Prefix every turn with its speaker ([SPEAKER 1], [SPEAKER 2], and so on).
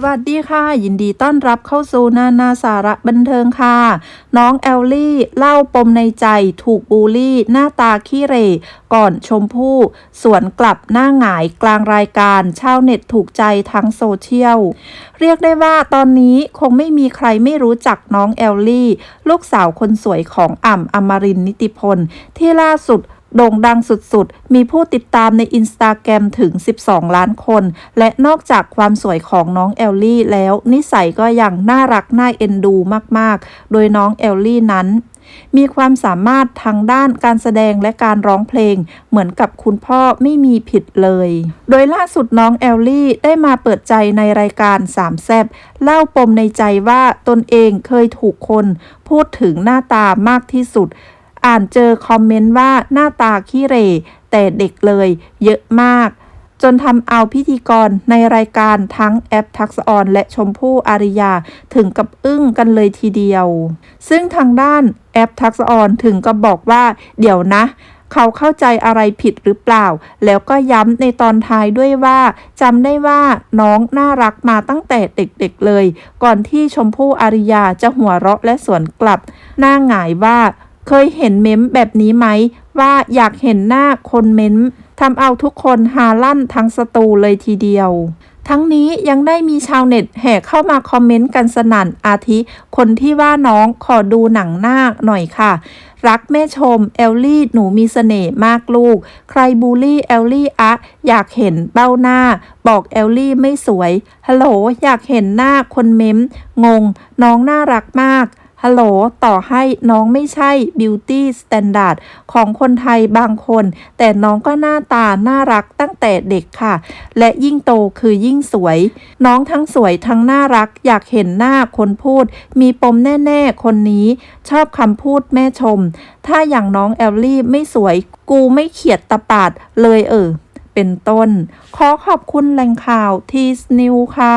[SPEAKER 1] สวัสดีค่ะ ยินดีต้อนรับเข้าสู่นานาสาระบันเทิงค่ะ น้องแอลลี่เล่าปมในใจถูกบูลลี่ หน้าตาขี้เร่ก่อนชมพู่สวนกลับหน้าหงายกลางรายการชาวเน็ตถูกใจทั้งโซเชียล เรียกได้ว่าตอนนี้คงไม่มีใครไม่รู้จักน้องแอลลี่ ลูกสาวคนสวยของอ่ำอมรินนิติพลที่ล่าสุด โด่งดังสุดๆ มีผู้ติดตามในอินสตาแกรมถึง 12 ล้านคน และนอกจากความสวยของน้องแอลลี่แล้ว นิสัยก็ยังน่ารักน่าเอ็นดูมากๆ โดยน้องแอลลี่นั้น มีความสามารถทางด้านการแสดงและการร้องเพลง เหมือนกับคุณพ่อไม่มีผิดเลย โดยล่าสุดน้องแอลลี่ได้มาเปิดใจในรายการสามแซบเล่าปมในใจว่าตนเองเคยถูกคน พูดถึงหน้าตามากที่สุด อ่านเจอคอมเมนต์ว่าหน้าตาขี้เร่แต่เด็กเลยเยอะมาก จนทำเอาพิธีกรในรายการทั้งแอปทักษออนและชมพู่อาริยาถึงกับอึ้งกันเลยทีเดียว ซึ่งทางด้านแอปทักษออนถึงกับบอกว่า เดี๋ยวนะเขาเข้าใจอะไรผิดหรือเปล่า แล้วก็ย้ำในตอนท้ายด้วยว่าจำได้ว่าน้องน่ารักมาตั้งแต่เด็กๆเลย ก่อนที่ชมพู่อาริยาจะหัวเราะและสวนกลับ หน้าหงายว่า เคยเห็นเม้มแบบนี้ไหม ว่าอยากเห็นหน้าคนเม้มทำเอาทุกคนฮาลั่นทั้งสตูเลยทีเดียว ทั้งนี้ยังได้มีชาวเน็ตแห่เข้ามาคอมเมนต์กันสนั่นอาทิ คนที่ว่าน้องขอดูหนังหน้าหน่อยค่ะ รักแม่ชมแอลลี่หนูมีเสน่ห์มากลูก ใครบูลลี่แอลลี่อะ อยากเห็นเบ้าหน้า บอกแอลลี่ไม่สวยฮัลโหลอยากเห็นหน้าคนเม้ม งง น้องน่ารักมาก ฮัลโหล ต่อให้น้องไม่ใช่บิวตี้สแตนดาร์ดของคนไทยบางคน แต่น้องก็หน้าตา น่ารักตั้งแต่เด็กค่ะ และยิ่งโตคือยิ่งสวย น้องทั้งสวยทั้งน่ารัก อยากเห็นหน้าคนพูด มีปมแน่ๆ คนนี้ ชอบคำพูดแม่ชม ถ้าอย่างน้องแอลลี่ไม่สวย กูไม่เขียดตะปาดเลยเออ เป็นต้น ขอขอบคุณแหล่งข่าวทีสนิวค่ะ